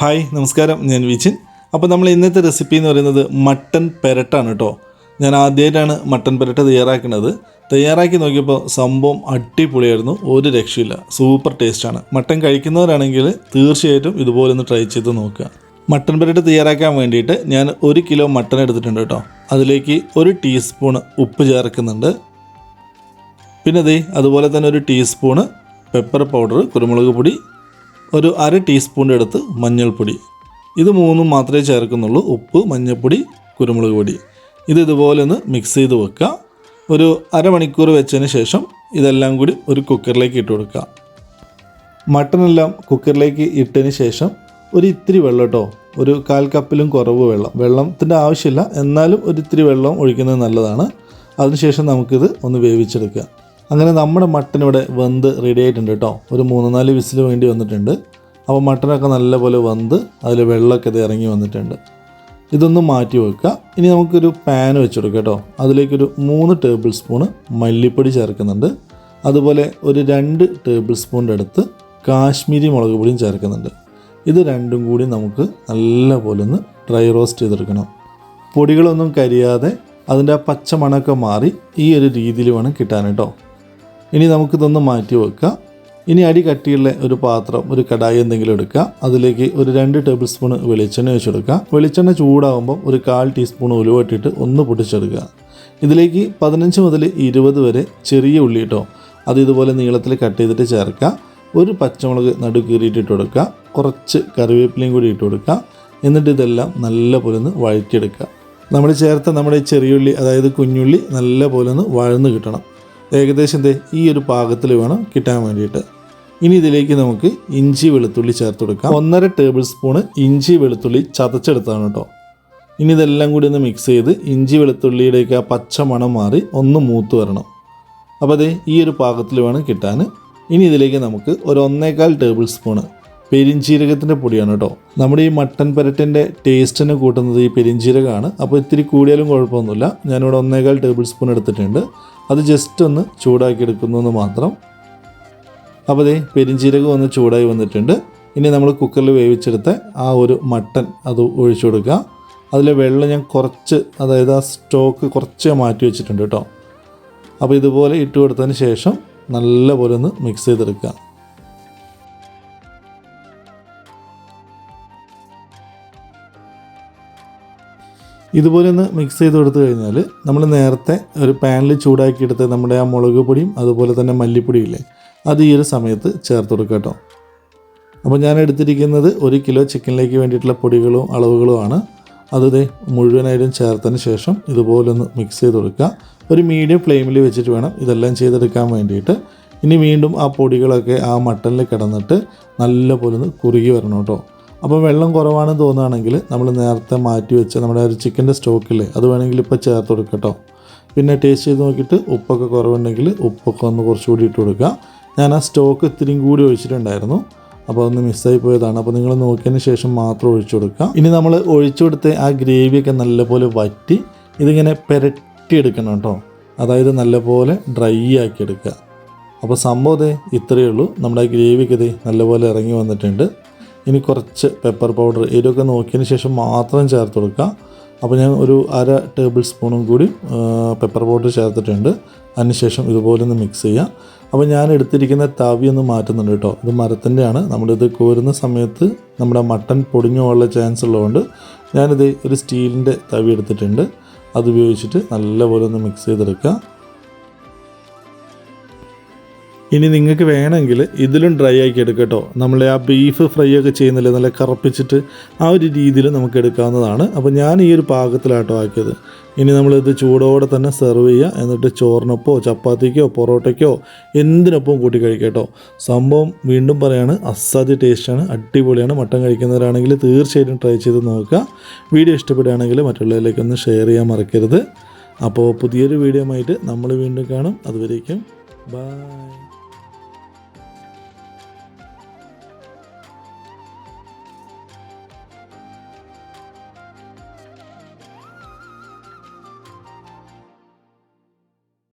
Hi നമസ്കാരം. ഞാൻ വിജിൻ. അപ്പോൾ നമ്മൾ ഇന്നത്തെ റെസിപ്പി എന്ന് പറയുന്നത് മട്ടൻ പെരട്ടാണ് കേട്ടോ. ഞാൻ ആദ്യമായിട്ടാണ് മട്ടൻ പെരട്ട തയ്യാറാക്കുന്നത്. തയ്യാറാക്കി നോക്കിയപ്പോൾ സംഭവം അടിപൊളിയായിരുന്നു. ഒരു രക്ഷയില്ല. സൂപ്പർ ടേസ്റ്റാണ്. മട്ടൻ കഴിക്കുന്നവരാണെങ്കിൽ തീർച്ചയായിട്ടും ഇതുപോലെ ഒന്ന് ട്രൈ ചെയ്ത് നോക്കുക. മട്ടൻ പെരട്ട തയ്യാറാക്കാൻ വേണ്ടിയിട്ട് ഞാൻ ഒരു കിലോ മട്ടൻ എടുത്തിട്ടുണ്ട് കേട്ടോ. അതിലേക്ക് ഒരു ടീസ്പൂൺ ഉപ്പ് ചേർക്കുന്നുണ്ട്. പിന്നെ ദേ അതുപോലെ തന്നെ ഒരു ടീസ്പൂണ് പെപ്പർ പൗഡർ കുരുമുളക് പൊടി ഒരു അര ടീസ്പൂണിന്റെ അടുത്ത് മഞ്ഞൾപ്പൊടി. ഇത് മൂന്നും മാത്രമേ ചേർക്കുന്നുള്ളൂ. ഉപ്പ് മഞ്ഞൾപ്പൊടി കുരുമുളക് പൊടി. ഇത് ഇതുപോലെ ഒന്ന് മിക്സ് ചെയ്ത് വെക്കുക. ഒരു അരമണിക്കൂർ വെച്ചതിന് ശേഷം ഇതെല്ലാം കൂടി ഒരു കുക്കറിലേക്ക് ഇട്ട് കൊടുക്കുക. മട്ടനെല്ലാം കുക്കറിലേക്ക് ഇട്ടതിന് ശേഷം ഒരു ഇത്തിരി വെള്ളം കേട്ടോ. ഒരു കാൽ കപ്പിലും കുറവ് വെള്ളം. വെള്ളത്തിന്റെ ആവശ്യമില്ല. എന്നാലും ഒരു ഇത്തിരി വെള്ളം ഒഴിക്കുന്നത് നല്ലതാണ്. അതിനുശേഷം നമുക്കിത് ഒന്ന് വേവിച്ചെടുക്കുക. അങ്ങനെ നമ്മുടെ മട്ടൻ ഇവിടെ വെന്ത് റെഡി ആയിട്ടുണ്ട് കേട്ടോ. ഒരു മൂന്ന് നാല് വിസിൽ വേണ്ടി വന്നിട്ടുണ്ട്. അപ്പോൾ മട്ടനൊക്കെ നല്ലപോലെ വെന്ത് അതിൽ വെള്ളമൊക്കെ ഇത് ഇറങ്ങി വന്നിട്ടുണ്ട്. ഇതൊന്ന് മാറ്റി വെക്കുക. ഇനി നമുക്കൊരു പാൻ വെച്ചെടുക്കാം കേട്ടോ. അതിലേക്കൊരു മൂന്ന് ടേബിൾ സ്പൂണ് മല്ലിപ്പൊടി ചേർക്കുന്നുണ്ട്. അതുപോലെ ഒരു രണ്ട് ടേബിൾ സ്പൂണിന്റെ അടുത്ത് കാശ്മീരി മുളക് പൊടിയും ചേർക്കുന്നുണ്ട്. ഇത് രണ്ടും കൂടി നമുക്ക് നല്ലപോലെ ഒന്ന് ഡ്രൈ റോസ്റ്റ് ചെയ്തെടുക്കണം. പൊടികളൊന്നും കരിയാതെ അതിന്റെ ആ പച്ച മണമൊക്കെ മാറി ഈ ഒരു രീതിയിൽ വേണം കിട്ടാൻ കേട്ടോ. ഇനി നമുക്കിതൊന്ന് മാറ്റി വെക്കാം. ഇനി അടി കട്ടിയുള്ള ഒരു പാത്രം ഒരു കടായി എന്തെങ്കിലും എടുക്കുക അതിലേക്ക് ഒരു രണ്ട് ടേബിൾ സ്പൂൺ വെളിച്ചെണ്ണ വെച്ചെടുക്കുക വെളിച്ചെണ്ണ ചൂടാകുമ്പോൾ ഒരു കാൽ ടീസ്പൂൺ ഉലുവ ഇട്ടിട്ട് ഒന്ന് പൊട്ടിച്ചെടുക്കുക. ഇതിലേക്ക് പതിനഞ്ച് മുതൽ ഇരുപത് വരെ ചെറിയ ഉള്ളി കേട്ടോ അത് ഇതുപോലെ നീളത്തിൽ കട്ട് ചെയ്തിട്ട് ചേർക്കുക ഒരു പച്ചമുളക് നടു കീറിയിട്ട് ഇട്ട് കൊടുക്കുക. കുറച്ച് കറിവേപ്പിലയും കൂടി ഇട്ട് കൊടുക്കുക. എന്നിട്ട് ഇതെല്ലാം നല്ല പോലെ ഒന്ന് വഴറ്റിയെടുക്കുക. നമ്മൾ ചേർത്ത നമ്മുടെ ചെറിയുള്ളി അതായത് കുഞ്ഞുള്ളി നല്ല പോലെ ഒന്ന് വഴന്ന് കിട്ടണം. ഏകദേശം ഈ ഒരു പാകത്തിൽ വേണം കിട്ടാൻ വേണ്ടിയിട്ട്. ഇനി ഇതിലേക്ക് നമുക്ക് ഇഞ്ചി വെളുത്തുള്ളി ചേർത്ത് കൊടുക്കാം. ഒന്നര ടേബിൾ സ്പൂണ് ഇഞ്ചി വെളുത്തുള്ളി ചതച്ചെടുത്താണ് കേട്ടോ. ഇനി ഇതെല്ലാം കൂടി ഒന്ന് മിക്സ് ചെയ്ത് ഇഞ്ചി വെളുത്തുള്ളിയുടെയൊക്കെ ആ പച്ച മണം മാറി ഒന്ന് മൂത്ത് വരണം. അപ്പോൾ അതേ ഈ ഒരു പാകത്തിൽ വേണം കിട്ടാൻ. ഇനി ഇതിലേക്ക് നമുക്ക് ഒരു ഒന്നേകാൽ ടേബിൾ സ്പൂണ് പെരിഞ്ചീരകത്തിന്റെ പൊടിയാണ് കേട്ടോ. നമ്മുടെ ഈ മട്ടൻ പരട്ടിന്റെ ടേസ്റ്റിന് കൂട്ടുന്നത് ഈ പെരിഞ്ചീരകമാണ്. അപ്പോൾ ഇത്തിരി കൂടിയാലും കുഴപ്പമൊന്നുമില്ല. ഞാനിവിടെ ഒന്നേകാൽ ടേബിൾ സ്പൂൺ എടുത്തിട്ടുണ്ട്. അത് ജസ്റ്റ് ഒന്ന് ചൂടാക്കി എടുക്കുന്നു എന്ന് മാത്രം. അപ്പോൾ ദേ പെരിഞ്ചീരകം ഒന്ന് ചൂടായി വന്നിട്ടുണ്ട്. ഇനി നമ്മൾ കുക്കറിൽ വേവിച്ചെടുത്ത ആ ഒരു മട്ടൻ അത് ഒഴിച്ചു കൊടുക്കുക. അതിലെ വെള്ളം ഞാൻ കുറച്ച് അതായത് ആ സ്റ്റോക്ക് കുറച്ച് മാറ്റി വെച്ചിട്ടുണ്ട് കേട്ടോ. അപ്പോൾ ഇതുപോലെ ഇട്ട് കൊടുത്തതിന് ശേഷം നല്ലപോലെ ഒന്ന് മിക്സ് ചെയ്തെടുക്കുക. ഇതുപോലെ ഒന്ന് മിക്സ് ചെയ്ത് കൊടുത്തു കഴിഞ്ഞാൽ നമ്മൾ നേരത്തെ ഒരു പാനിൽ ചൂടാക്കിയെടുത്ത് നമ്മുടെ ആ മുളക് പൊടിയും അതുപോലെ തന്നെ മല്ലിപ്പൊടിയും ഇല്ലേ അത് ഈ ഒരു സമയത്ത് ചേർത്ത് കൊടുക്കുക അപ്പോൾ ഞാൻ എടുത്തിരിക്കുന്നത് ഒരു കിലോ ചിക്കനിലേക്ക് വേണ്ടിയിട്ടുള്ള പൊടികളും അളവുകളുമാണ് അത് മുഴുവനായിട്ടും ചേർത്തതിന് ശേഷം ഇതുപോലെ ഒന്ന് മിക്സ് ചെയ്ത് കൊടുക്കുക. ഒരു മീഡിയം ഫ്ലെയിമിൽ വെച്ചിട്ട് വേണം ഇതെല്ലാം ചെയ്തെടുക്കാൻ വേണ്ടിയിട്ട്. ഇനി വീണ്ടും ആ പൊടികളൊക്കെ ആ മട്ടനിൽ കിടന്നിട്ട് നല്ലപോലെ ഒന്ന് കുറുകി വരണം കേട്ടോ അപ്പോൾ വെള്ളം കുറവാണെന്ന് തോന്നുകയാണെങ്കിൽ നമ്മൾ നേരത്തെ മാറ്റി വെച്ച നമ്മുടെ ഒരു ചിക്കന്റെ സ്റ്റോക്കില്ലേ അത് വേണമെങ്കിൽ ഇപ്പോൾ ചേർത്ത് കൊടുക്കട്ടോ കേട്ടോ. പിന്നെ ടേസ്റ്റ് ചെയ്ത് നോക്കിയിട്ട് ഉപ്പൊക്കെ കുറവുണ്ടെങ്കിൽ ഉപ്പൊക്കെ ഒന്ന് കുറച്ചുകൂടി ഇട്ട് കൊടുക്കുക. ഞാൻ ആ സ്റ്റോക്ക് ഇത്തിരിയും കൂടി ഒഴിച്ചിട്ടുണ്ടായിരുന്നു. അപ്പോൾ അതൊന്ന് മിസ്സായി പോയതാണ്. അപ്പോൾ നിങ്ങൾ നോക്കിയതിന് ശേഷം മാത്രം ഒഴിച്ചു കൊടുക്കുക. ഇനി നമ്മൾ ഒഴിച്ചു കൊടുത്ത് ആ ഗ്രേവിയൊക്കെ നല്ലപോലെ വറ്റി ഇതിങ്ങനെ പെരട്ടിയെടുക്കണം കേട്ടോ. അതായത് നല്ലപോലെ ഡ്രൈ ആക്കി എടുക്കുക അപ്പോൾ സംഭവം ഇത്രയേ ഉള്ളൂ. നമ്മുടെ ആ ഗ്രേവിയൊക്കെ നല്ലപോലെ ഇറങ്ങി വന്നിട്ടുണ്ട്. ഇനി കുറച്ച് പെപ്പർ പൗഡർ എരിവൊക്കെ നോക്കിയതിന് ശേഷം മാത്രം ചേർത്ത് കൊടുക്കുക. അപ്പോൾ ഞാൻ ഒരു അര ടേബിൾ സ്പൂണും കൂടി പെപ്പർ പൗഡർ ചേർത്തിട്ടുണ്ട്. അതിനുശേഷം ഇതുപോലെ ഒന്ന് മിക്സ് ചെയ്യുക. അപ്പോൾ ഞാൻ എടുത്തിരിക്കുന്ന തവി ഒന്ന് മാറ്റുന്നുണ്ട് കേട്ടോ. ഇത് മരത്തിന്റെയാണ് നമ്മളിത് കോരുന്ന സമയത്ത് നമ്മുടെ മട്ടൺ പൊടിഞ്ഞു പോകാനുള്ള ചാൻസ് ഉള്ളതുകൊണ്ട് ഞാനിത് ഒരു സ്റ്റീലിന്റെ തവി എടുത്തിട്ടുണ്ട്. അത് ഉപയോഗിച്ചിട്ട് നല്ലപോലെ ഒന്ന് മിക്സ് ചെയ്തെടുക്കുക. ഇനി നിങ്ങൾക്ക് വേണമെങ്കിൽ ഇതിലും ഡ്രൈ ആക്കി എടുക്കട്ടോ. നമ്മൾ ആ ബീഫ് ഫ്രൈ ഒക്കെ ചെയ്യുന്നില്ല? നല്ല കറപ്പിച്ചിട്ട് ആ ഒരു രീതിയിൽ നമുക്ക് എടുക്കാവുന്നതാണ്. അപ്പോൾ ഞാൻ ഈ ഒരു പാകത്തിലാട്ടോ ആക്കിയത്. ഇനി നമ്മളിത് ചൂടോടെ തന്നെ സെർവ് ചെയ്യുക എന്നിട്ട് ചോറിനൊപ്പോ ചപ്പാത്തിക്കോ പൊറോട്ടയ്ക്കോ എന്തിനൊപ്പം കൂട്ടി കഴിക്കട്ടോ. സംഭവം വീണ്ടും പറയാണ് അസാധ്യ ടേസ്റ്റാണ് അടിപൊളിയാണ്. മട്ടൻ കഴിക്കുന്നവരാണെങ്കിൽ തീർച്ചയായിട്ടും ട്രൈ ചെയ്ത് നോക്കുക. വീഡിയോ ഇഷ്ടപ്പെടുകയാണെങ്കിൽ മറ്റുള്ളവരിലേക്കൊന്ന് ഷെയർ ചെയ്യാൻ മറക്കരുത്. അപ്പോൾ പുതിയൊരു വീഡിയോ ആയിട്ട് നമ്മൾ വീണ്ടും കാണും. അതുവരേക്കും ബൈ